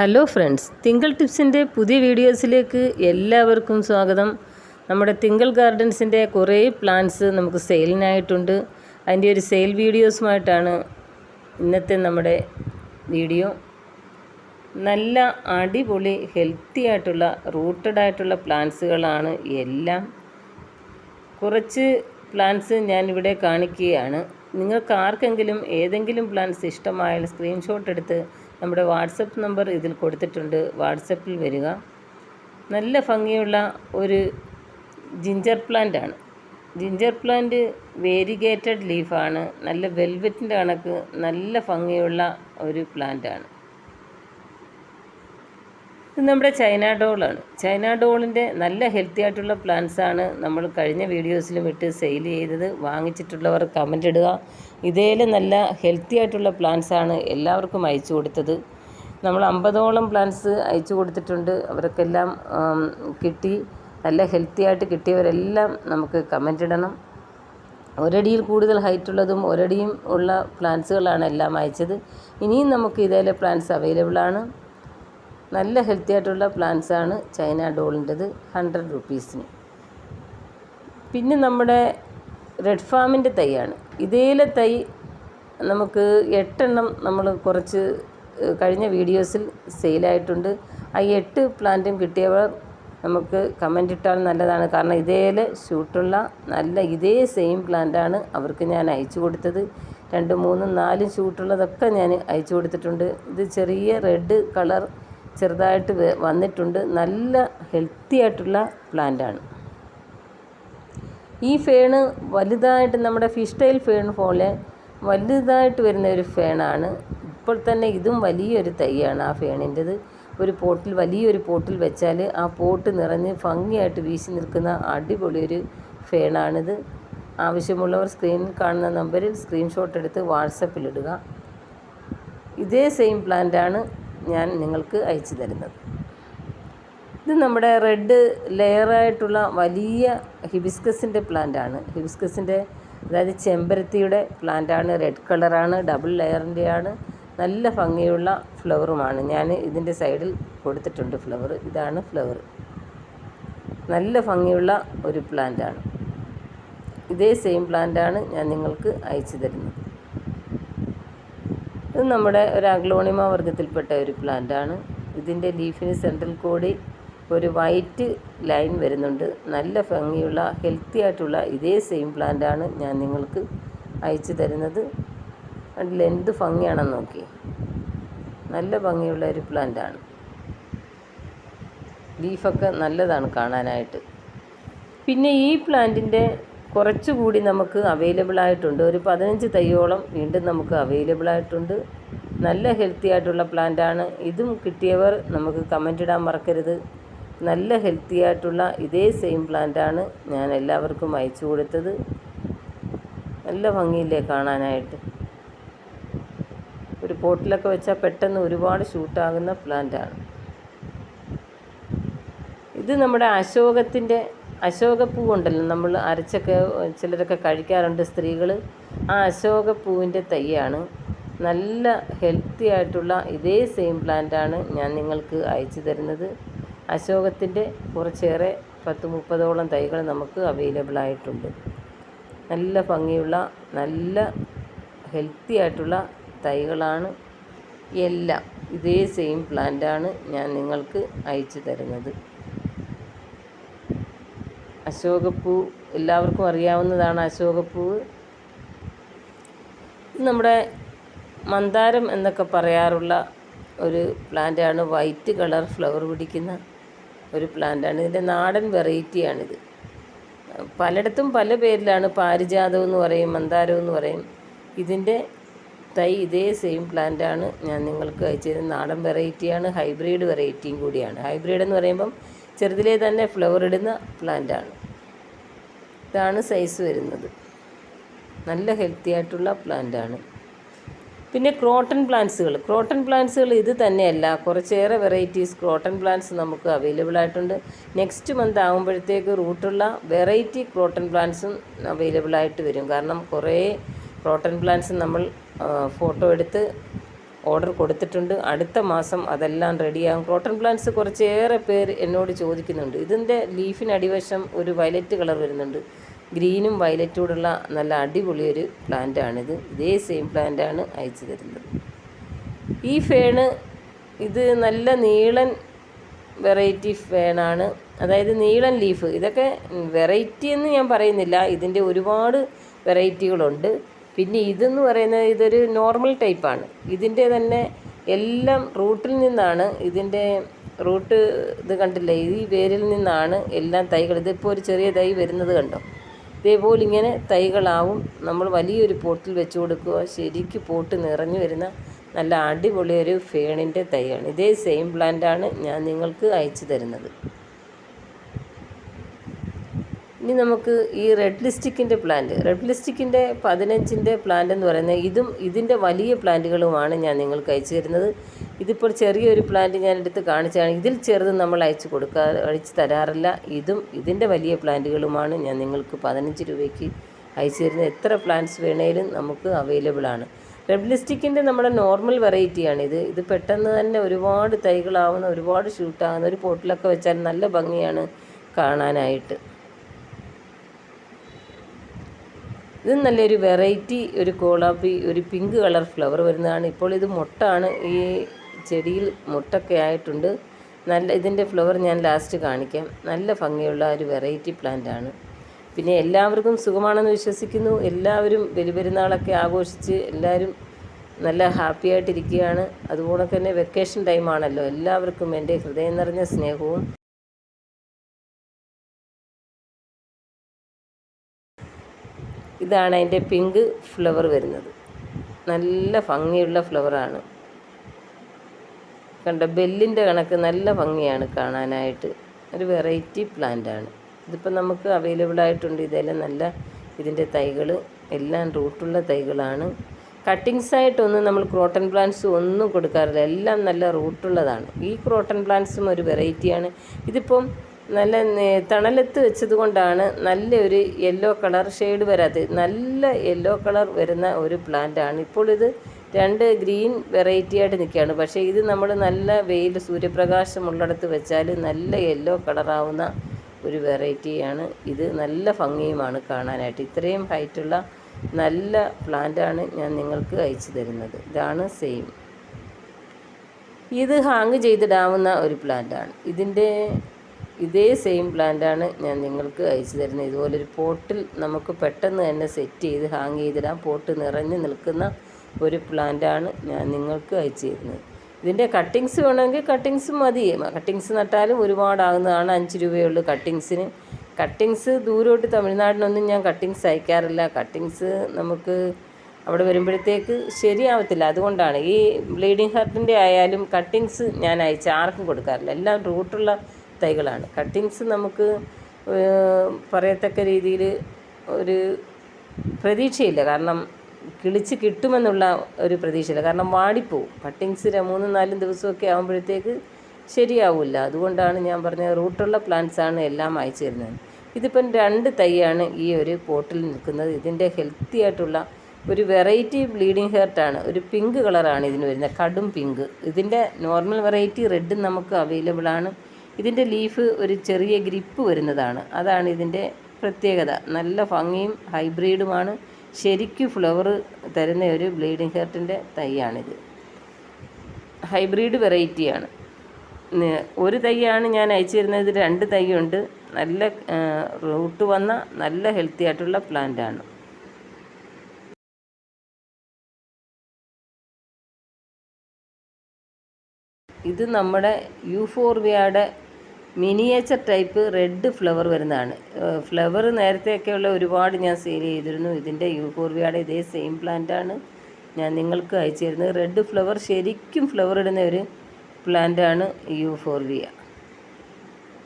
Hello friends തിങ്കൾ ടിപ്സിന്റെ പുതിയ വീഡിയോസിലേക്ക് എല്ലാവർക്കും സ്വാഗതം. നമ്മുടെ തിങ്കൾ ഗാർഡൻസിന്റെ കുറേ പ്ലാന്റ്സ് നമുക്ക് സെയിലിനായിട്ടുണ്ട് അതിന്റെ ഒരു സെയിൽ വീഡിയോസുമായിട്ടാണ് ഇന്നത്തെ നമ്മുടെ വീഡിയോ നല്ല അടിപൊളി ഹെൽത്തി ആയിട്ടുള്ള റൂട്ടഡ് ആയിട്ടുള്ള പ്ലാന്റ്സുകളാണ് എല്ലാം. കുറച്ച് പ്ലാൻസ് ഞാനിവിടെ കാണിക്കുകയാണ്. നിങ്ങൾക്ക് ആർക്കെങ്കിലും ഏതെങ്കിലും പ്ലാന്റ്സ് ഇഷ്ടമായാൽ സ്ക്രീൻഷോട്ട് എടുത്ത് നമ്മുടെ വാട്സപ്പ് നമ്പർ ഇതിൽ കൊടുത്തിട്ടുണ്ട്. വാട്സപ്പിൽ വരിക. നല്ല ഭംഗിയുള്ള ഒരു ജിഞ്ചർ പ്ലാന്റ് ആണ്. ജിഞ്ചർ പ്ലാന്റ് വേരിഗേറ്റഡ് ലീഫാണ്. നല്ല വെൽവെറ്റിന്റെ കണക്ക് നല്ല ഭംഗിയുള്ള ഒരു പ്ലാന്റ് ആണ്. നമ്മുടെ ചൈന ഡോളാണ് ചൈന ഡോളിന്റെ നല്ല ഹെൽത്തി ആയിട്ടുള്ള പ്ലാന്റ്സ് ആണ് നമ്മൾ കഴിഞ്ഞ വീഡിയോസിലും ഇട്ട് സെയിൽ ചെയ്തത്. വാങ്ങിച്ചിട്ടുള്ളവർ കമന്റ് ഇടുക. ഇതേലെ നല്ല ഹെൽത്തി ആയിട്ടുള്ള പ്ലാന്റ്സ് ആണ് എല്ലാവർക്കും അയച്ചു കൊടുത്തത്. നമ്മൾ അമ്പതോളം പ്ലാന്റ്സ് അയച്ചു കൊടുത്തിട്ടുണ്ട്. അവർക്കെല്ലാം കിട്ടി. നല്ല ഹെൽത്തി ആയിട്ട് കിട്ടിയവരെല്ലാം നമുക്ക് കമന്റ് ഇടണം. ഒരടിയിൽ കൂടുതൽ ഹൈറ്റ് ഉള്ളതും ഒരടിയും ഉള്ള പ്ലാന്റ്സുകളാണ് എല്ലാം അയച്ചത്. ഇനിയും നമുക്ക് ഇതേലെ പ്ലാന്റ്സ് അവൈലബിൾ ആണ്. നല്ല ഹെൽത്തി ആയിട്ടുള്ള പ്ലാന്റ്സ് ആണ് ചൈന ഡോളിന്റെത് ഹൺഡ്രഡ് റുപ്പീസിന് പിന്നെ നമ്മുടെ റെഡ് ഫാമിന്റെ തൈയാണ്. ഇതേലെ തൈ നമുക്ക് എട്ടെണ്ണം നമ്മൾ കുറച്ച് കഴിഞ്ഞ വീഡിയോസിൽ സെയിലായിട്ടുണ്ട് ആ എട്ട് പ്ലാന്റും കിട്ടിയവർ നമുക്ക് കമന്റ് ഇട്ടാൽ നല്ലതാണ്. കാരണം ഇതേലെ ഷൂട്ടുള്ള നല്ല ഇതേ സെയിം പ്ലാന്റാണ് അവർക്ക് ഞാൻ അയച്ചു കൊടുത്തത്. രണ്ട് മൂന്നും നാലും ഷൂട്ടുള്ളതൊക്കെ ഞാൻ അയച്ചു കൊടുത്തിട്ടുണ്ട്. ഇത് ചെറിയ റെഡ് കളർ ചെറുതായിട്ട് വന്നിട്ടുണ്ട്. നല്ല ഹെൽത്തി ആയിട്ടുള്ള പ്ലാന്റാണ് ഈ ഫേണ് വലുതായിട്ട് നമ്മുടെ ഫിഷ് ടൈൽ ഫേൺ പോലെ വലുതായിട്ട് വരുന്ന ഒരു ഫേണാണ് ഇപ്പോൾ തന്നെ ഇതും വലിയൊരു തൈയാണ് ആ ഫേണിന്റെത് ഒരു പോട്ടിൽ വലിയൊരു പോട്ടിൽ വെച്ചാൽ ആ പോട്ട് നിറഞ്ഞ് ഭംഗിയായിട്ട് വീശി നിൽക്കുന്ന അടിപൊളി ഒരു ഫേണാണിത് ആവശ്യമുള്ളവർ സ്ക്രീനിൽ കാണുന്ന നമ്പറിൽ സ്ക്രീൻഷോട്ട് എടുത്ത് വാട്സപ്പിലിടുക ഇതേ സെയിം പ്ലാന്റാണ് ഞാൻ നിങ്ങൾക്ക് അയച്ചു തരുന്നത്. ഇത് നമ്മുടെ റെഡ് ലെയറായിട്ടുള്ള വലിയ ഹിബിസ്കസിന്റെ പ്ലാന്റാണ്. ഹിബിസ്കസിന്റെ അതായത് ചെമ്പരത്തിയുടെ പ്ലാന്റാണ്. റെഡ് കളറാണ് ഡബിൾ ലെയറിന്റെയാണ് നല്ല ഭംഗിയുള്ള ഫ്ലവറുമാണ്. ഞാൻ ഇതിന്റെ സൈഡിൽ കൊടുത്തിട്ടുണ്ട് ഫ്ലവർ. ഇതാണ് ഫ്ലവർ. നല്ല ഭംഗിയുള്ള ഒരു പ്ലാന്റാണ്. ഇതേ സെയിം പ്ലാന്റാണ് ഞാൻ നിങ്ങൾക്ക് അയച്ചു തരുന്നത്. ഇത് നമ്മുടെ ഒരു അഗ്ലോണിമ വർഗത്തിൽപ്പെട്ട ഒരു പ്ലാന്റാണ് ഇതിന്റെ ലീഫിന് സെൻട്രൽ കൂടി ഒരു വൈറ്റ് ലൈൻ വരുന്നുണ്ട്. നല്ല ഭംഗിയുള്ള ഹെൽത്തി ആയിട്ടുള്ള ഇതേ സെയിം പ്ലാന്റാണ് ഞാൻ നിങ്ങൾക്ക് അയച്ചു തരുന്നത്. അതിൽ എന്ത് ഭംഗിയാണെന്ന് നോക്കി നല്ല ഭംഗിയുള്ള ഒരു പ്ലാന്റാണ് ലീഫൊക്കെ നല്ലതാണ് കാണാനായിട്ട്. പിന്നെ ഈ പ്ലാന്റിന്റെ കുറച്ചുകൂടി നമുക്ക് അവൈലബിൾ ആയിട്ടുണ്ട്. ഒരു പതിനഞ്ച് തൈയോളം വീണ്ടും നമുക്ക് അവൈലബിൾ ആയിട്ടുണ്ട്. നല്ല ഹെൽത്തി ആയിട്ടുള്ള പ്ലാന്റാണ് ഇതും കിട്ടിയവർ നമുക്ക് കമന്റ് ഇടാൻ മറക്കരുത്. നല്ല ഹെൽത്തി ആയിട്ടുള്ള ഇതേ സെയിം പ്ലാന്റാണ് ഞാൻ എല്ലാവർക്കും അയച്ചു കൊടുത്തത്. നല്ല ഭംഗിയില്ലേ കാണാനായിട്ട്. ഒരു പോട്ടിലൊക്കെ വെച്ചാൽ പെട്ടെന്ന് ഒരുപാട് ഷൂട്ടാകുന്ന ആണ്. ഇത് നമ്മുടെ അശോകത്തിന്റെ അശോകപ്പൂ ഉണ്ടല്ലോ നമ്മൾ അരച്ചൊക്കെ ചിലരൊക്കെ കഴിക്കാറുണ്ട് സ്ത്രീകൾ ആ അശോകപ്പൂവിന്റെ തൈയാണ്. നല്ല ഹെൽത്തി ആയിട്ടുള്ള ഇതേ സെയിം പ്ലാന്റാണ് ഞാൻ നിങ്ങൾക്ക് അയച്ചു തരുന്നത്. അശോകത്തിന്റെ കുറച്ചേറെ പത്ത് മുപ്പതോളം തൈകൾ നമുക്ക് അവൈലബിൾ ആയിട്ടുണ്ട്. നല്ല ഭംഗിയുള്ള നല്ല ഹെൽത്തി ആയിട്ടുള്ള തൈകളാണ് എല്ലാം. ഇതേ സെയിം പ്ലാന്റാണ് ഞാൻ നിങ്ങൾക്ക് അയച്ചു തരുന്നത്. അശോകപ്പൂ എല്ലാവർക്കും അറിയാവുന്നതാണ് അശോകപ്പൂവ് നമ്മുടെ മന്ദാരം എന്നൊക്കെ പറയാറുള്ള ഒരു പ്ലാന്റാണ്. വൈറ്റ് കളർ ഫ്ലവർ പിടിക്കുന്ന ഒരു പ്ലാന്റാണ്. ഇതിന്റെ നാടൻ വെറൈറ്റിയാണിത്. പലയിടത്തും പല പേരിലാണ് പാരിജാതം എന്ന് പറയും മന്ദാരം എന്ന് പറയും. ഇതിന്റെ തൈ ഇതേ സെയിം പ്ലാന്റാണ് ഞാൻ നിങ്ങൾക്ക് അയച്ചത്. നാടൻ വെറൈറ്റിയാണ് ഹൈബ്രിഡ് വെറൈറ്റിയും കൂടിയാണ്. ഹൈബ്രിഡ് എന്ന് പറയുമ്പം ചെറുതിലേ തന്നെ ഫ്ലവർ ഇടുന്ന പ്ലാന്റാണ്. ഇതാണ് സൈസ് വരുന്നത്. നല്ല ഹെൽത്തി ആയിട്ടുള്ള പ്ലാന്റാണ് പിന്നെ ക്രോട്ടൺ പ്ലാന്റ്സുകൾ ക്രോട്ടൺ പ്ലാന്റ്സുകൾ ഇത് തന്നെയല്ല. കുറച്ചേറെ വെറൈറ്റീസ് ക്രോട്ടൺ പ്ലാന്റ്സ് നമുക്ക് അവൈലബിൾ ആയിട്ടുണ്ട്. നെക്സ്റ്റ് മന്ത് ആകുമ്പോഴത്തേക്ക് റൂട്ടുള്ള വെറൈറ്റി ക്രോട്ടൺ പ്ലാന്റ്സും അവൈലബിൾ ആയിട്ട് വരും. കാരണം കുറേ ക്രോട്ടൺ പ്ലാന്റ്സ് നമ്മൾ ഫോട്ടോ എടുത്ത് ഓർഡർ കൊടുത്തിട്ടുണ്ട്. അടുത്ത മാസം അതെല്ലാം റെഡിയാകും. ക്രോട്ടൺ പ്ലാന്റ്സ് കുറച്ചേറെ പേര് എന്നോട് ചോദിക്കുന്നുണ്ട്. ഇതിന്റെ ലീഫിന് അടിവശം ഒരു വയലറ്റ് കളർ വരുന്നുണ്ട്. ഗ്രീനും വയലറ്റോടുള്ള നല്ല അടിപൊളി ഒരു പ്ലാന്റാണിത് ഇതേ സെയിം പ്ലാന്റാണ് അയച്ചു തരുന്നത്. ഈ ഫേണ് ഇത് നല്ല നീളൻ വെറൈറ്റി ഫേണാണ് അതായത് നീളൻ ലീഫ് ഇതൊക്കെ വെറൈറ്റി എന്ന് ഞാൻ പറയുന്നില്ല. ഇതിന്റെ ഒരുപാട് വെറൈറ്റികളുണ്ട് പിന്നെ ഇതെന്ന് പറയുന്നത് ഇതൊരു നോർമൽ ടൈപ്പാണ് ഇതിന്റെ തന്നെ എല്ലാം റൂട്ടിൽ നിന്നാണ് ഇതിന്റെ റൂട്ട് ഇത് കണ്ടില്ലേ? ഈ വേരിൽ നിന്നാണ് എല്ലാം തൈകൾ. ഇതിപ്പോൾ ഒരു ചെറിയ തൈ വരുന്നത് കണ്ടോ? ഇതേപോലെ ഇങ്ങനെ തൈകളാവും. നമ്മൾ വലിയൊരു പോട്ടിൽ വെച്ച് കൊടുക്കുക. ശരിക്ക് പോട്ട് നിറഞ്ഞു വരുന്ന നല്ല അടിപൊളി ഒരു ഫേണിന്റെ തൈയാണ്. ഇതേ സെയിം പ്ലാന്റാണ് ഞാൻ നിങ്ങൾക്ക് അയച്ചു തരുന്നത്. ഇനി നമുക്ക് ഈ റെഡ് ലിസ്റ്റിക്കിന്റെ പ്ലാന്റ് റെഡ് ലിസ്റ്റിക്കിന്റെ പതിനഞ്ചിന്റെ പ്ലാന്റ് എന്ന് പറയുന്നത് ഇതും ഇതിന്റെ വലിയ പ്ലാന്റുകളുമാണ് ഞാൻ നിങ്ങൾക്ക് അയച്ചു തരുന്നത്. ഇതിപ്പോൾ ചെറിയൊരു പ്ലാന്റ് ഞാൻ എടുത്ത് കാണിച്ചാണ്. ഇതിൽ ചെറുത് നമ്മൾ അയച്ചു കൊടുക്കാ അയച്ചു തരാറില്ല. ഇതും ഇതിന്റെ വലിയ പ്ലാന്റുകളുമാണ് ഞാൻ നിങ്ങൾക്ക് പതിനഞ്ച് രൂപയ്ക്ക് അയച്ചു തരുന്നത്. എത്ര പ്ലാന്റ്സ് വേണേലും നമുക്ക് അവൈലബിൾ ആണ്. റെഡ് ലിസ്റ്റിക്കിന്റെ നമ്മുടെ നോർമൽ വെറൈറ്റിയാണ് ഇത്. ഇത് പെട്ടെന്ന് തന്നെ ഒരുപാട് തൈകളാവുന്ന ഒരുപാട് ഷൂട്ടാകുന്ന ഒരു പോട്ടിലൊക്കെ വെച്ചാൽ നല്ല ഭംഗിയാണ് കാണാനായിട്ട്. ഇത് നല്ലൊരു വെറൈറ്റി ഒരു കോളാപ്പി ഒരു പിങ്ക് കളർ ഫ്ലവർ വരുന്നതാണ്. ഇപ്പോൾ ഇത് മുട്ടാണ്. ഈ ചെടിയിൽ മുട്ടൊക്കെ ആയിട്ടുണ്ട്. നല്ല ഇതിന്റെ ഫ്ലവർ ഞാൻ ലാസ്റ്റ് കാണിക്കാം. നല്ല ഭംഗിയുള്ള ഒരു വെറൈറ്റി പ്ലാന്റ് ആണ്. പിന്നെ എല്ലാവർക്കും സുഖമാണെന്ന് വിശ്വസിക്കുന്നു. എല്ലാവരും ബലിപെരുന്നാളൊക്കെ ആഘോഷിച്ച് എല്ലാവരും നല്ല ഹാപ്പി ആയിട്ടിരിക്കുകയാണ്. അതുപോലെ തന്നെ വെക്കേഷൻ ടൈമാണല്ലോ എല്ലാവർക്കും എന്റെ ഹൃദയം നിറഞ്ഞ സ്നേഹവും ഇതാണ് അതിന്റെ പിങ്ക് ഫ്ലവർ വരുന്നത്. നല്ല ഭംഗിയുള്ള ഫ്ലവറാണ് കണ്ട ബെല്ലിന്റെ കണക്ക് നല്ല ഭംഗിയാണ് കാണാനായിട്ട്. ഒരു വെറൈറ്റി പ്ലാന്റാണ് ഇതിപ്പോൾ നമുക്ക് അവൈലബിൾ ആയിട്ടുണ്ട്. ഇതെല്ലാം നല്ല ഇതിന്റെ തൈകൾ എല്ലാം റൂട്ടുള്ള തൈകളാണ്. കട്ടിങ്സ് ആയിട്ടൊന്നും നമ്മൾ ക്രോട്ടൺ പ്ലാന്റ്സ് ഒന്നും കൊടുക്കാറില്ല. എല്ലാം നല്ല റൂട്ടുള്ളതാണ് ഈ ക്രോട്ടൺ പ്ലാന്റ്സും ഒരു വെറൈറ്റിയാണ് ഇതിപ്പം നല്ല തണലത്ത് വെച്ചത് കൊണ്ടാണ് നല്ലൊരു യെല്ലോ കളർ ഷെയ്ഡ് വരാത്തത്. നല്ല യെല്ലോ കളർ വരുന്ന ഒരു പ്ലാന്റാണ് ഇപ്പോൾ ഇത് രണ്ട് ഗ്രീൻ വെറൈറ്റി ആയിട്ട് നിൽക്കുകയാണ്. പക്ഷേ ഇത് നമ്മൾ നല്ല വെയിൽ സൂര്യപ്രകാശം ഉള്ളിടത്ത് വെച്ചാൽ നല്ല യെല്ലോ കളറാവുന്ന ഒരു വെറൈറ്റിയാണ് ഇത് നല്ല ഭംഗിയുമാണ് കാണാനായിട്ട്. ഇത്രയും ഹൈറ്റുള്ള നല്ല പ്ലാന്റാണ് ഞാൻ നിങ്ങൾക്ക് അയച്ചു തരുന്നത്. ഇതാണ് സെയിം ഇത് ഹാങ് ചെയ്തിടാവുന്ന ഒരു പ്ലാന്റാണ് ഇതിന്റെ ഇതേ സെയിം പ്ലാന്റാണ് ഞാൻ നിങ്ങൾക്ക് അയച്ചു തരുന്നത്. ഇതുപോലൊരു പോട്ടിൽ നമുക്ക് പെട്ടെന്ന് തന്നെ സെറ്റ് ചെയ്ത് ഹാങ് ചെയ്തിടാം. പോട്ട് നിറഞ്ഞു നിൽക്കുന്ന ഒരു പ്ലാന്റാണ് ഞാൻ നിങ്ങൾക്ക് അയച്ചു തരുന്നത്. ഇതിന്റെ കട്ടിങ്സ് വേണമെങ്കിൽ കട്ടിങ്സ് മതി. കട്ടിങ്സ് നട്ടാലും ഒരുപാടാകുന്നതാണ് അഞ്ച് രൂപയുള്ളൂ കട്ടിങ്സിന് കട്ടിങ്സ് ദൂരോട്ട് തമിഴ്നാടിനൊന്നും ഞാൻ കട്ടിങ്സ് അയക്കാറില്ല. കട്ടിങ്സ് നമുക്ക് അവിടെ വരുമ്പോഴത്തേക്ക് ശരിയാവത്തില്ല. അതുകൊണ്ടാണ് ഈ ബ്ലീഡിങ് ഹാർട്ടിന്റെ ആയാലും കട്ടിങ്സ് ഞാൻ അയച്ച ആർക്കും കൊടുക്കാറില്ല. എല്ലാം റൂട്ടുള്ള തൈകളാണ്. കട്ടിങ്സ് നമുക്ക് പറയത്തക്ക രീതിയിൽ ഒരു പ്രതീക്ഷയില്ല. കാരണം കിളിച്ച് കിട്ടുമെന്നുള്ള ഒരു പ്രതീക്ഷയില്ല. കാരണം വാടിപ്പോവും. കട്ടിങ്സ് മൂന്നും നാലും ദിവസമൊക്കെ ആകുമ്പോഴത്തേക്ക് ശരിയാവില്ല. അതുകൊണ്ടാണ് ഞാൻ പറഞ്ഞത് റൂട്ടുള്ള പ്ലാന്റ്സാണ് എല്ലാം അയച്ചു തരുന്നത്. ഇതിപ്പം രണ്ട് തൈയാണ് ഈ ഒരു പോട്ടിൽ നിൽക്കുന്നത്. ഇതിന്റെ ഹെൽത്തി ആയിട്ടുള്ള ഒരു വെറൈറ്റി ബ്ലീഡിങ് ഹെർട്ടാണ് ഒരു പിങ്ക് കളറാണ് ഇതിന് വരുന്നത്. കടും പിങ്ക് ഇതിന്റെ നോർമൽ വെറൈറ്റി റെഡും നമുക്ക് അവൈലബിൾ ആണ്. ഇതിന്റെ ലീഫ് ഒരു ചെറിയ ഗ്രിപ്പ് വരുന്നതാണ്. അതാണ് ഇതിന്റെ പ്രത്യേകത. നല്ല ഭംഗിയും ഹൈബ്രിഡുമാണ്. ശരിക്കും ഫ്ലവർ തരുന്ന ഒരു ബ്ലീഡിംഗ് ഹെർട്ടിന്റെ തൈയാണിത്. ഹൈബ്രിഡ് വെറൈറ്റിയാണ്. ഒരു തൈയാണ് ഞാൻ അയച്ചു തരുന്നത് രണ്ട് തൈയുണ്ട്. നല്ല റൂട്ട് വന്ന നല്ല ഹെൽത്തി ആയിട്ടുള്ള പ്ലാന്റാണ്. ഇത് നമ്മുടെ യൂഫോർവിയയുടെ മിനിയേച്ചർ ടൈപ്പ് റെഡ് ഫ്ലവർ വരുന്നതാണ്. ഫ്ലവർ നേരത്തെയൊക്കെയുള്ള ഒരുപാട് ഞാൻ സെയിൽ ചെയ്തിരുന്നു. ഇതിന്റെ യൂഫോർവിയയുടെ ഇതേ സെയിം പ്ലാന്റാണ് ഞാൻ നിങ്ങൾക്ക് അയച്ചു തരുന്നത് റെഡ് ഫ്ലവർ ശരിക്കും ഫ്ലവർ ഇടുന്ന ഒരു പ്ലാന്റാണ് യൂഫോർവിയ.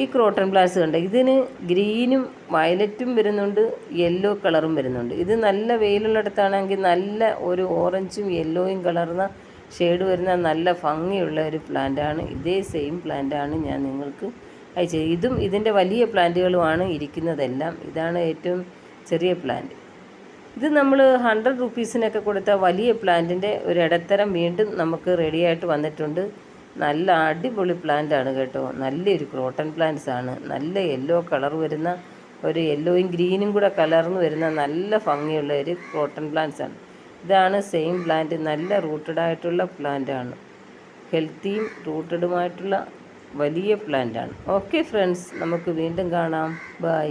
ഈ ക്രോട്ടൺ പ്ലാന്റ്സ് കണ്ട? ഇതിന് ഗ്രീനും വയലറ്റും വരുന്നുണ്ട് യെല്ലോ കളറും വരുന്നുണ്ട്. ഇത് നല്ല വെയിലുള്ളിടത്താണെങ്കിൽ നല്ല ഒരു ഓറഞ്ചും യെല്ലോയും കളർന്ന ഷെയ്ഡ് വരുന്ന നല്ല ഭംഗിയുള്ള ഒരു പ്ലാന്റാണ്. ഇതേ സെയിം പ്ലാന്റാണ് ഞാൻ നിങ്ങൾക്ക് അയച്ചത്. ഇതും ഇതിന്റെ വലിയ പ്ലാന്റുകളുമാണ് ഇരിക്കുന്നതെല്ലാം. ഇതാണ് ഏറ്റവും ചെറിയ പ്ലാന്റ്. ഇത് നമ്മൾ ഹൺഡ്രഡ് റുപ്പീസിനൊക്കെ കൊടുത്ത വലിയ പ്ലാന്റിന്റെ ഒരു ഇടത്തരം വീണ്ടും നമുക്ക് റെഡിയായിട്ട് വന്നിട്ടുണ്ട്. നല്ല അടിപൊളി പ്ലാന്റാണ് കേട്ടോ. നല്ലൊരു ക്രോട്ടൺ പ്ലാന്റ്സ് ആണ്. നല്ല യെല്ലോ കളർ വരുന്ന ഒരു യെല്ലോയും ഗ്രീനും കൂടെ കലർന്ന് വരുന്ന നല്ല ഭംഗിയുള്ള ഒരു ക്രോട്ടൺ പ്ലാന്റ്സ് ആണ്. ഇതാണ് സെയിം പ്ലാന്റ് നല്ല റൂട്ടഡ് ആയിട്ടുള്ള പ്ലാന്റ് ആണ്. ഹെൽത്തിയും റൂട്ടഡുമായിട്ടുള്ള വലിയ പ്ലാന്റ് ആണ്. ഓക്കെ ഫ്രണ്ട്സ് നമുക്ക് വീണ്ടും കാണാം. ബൈ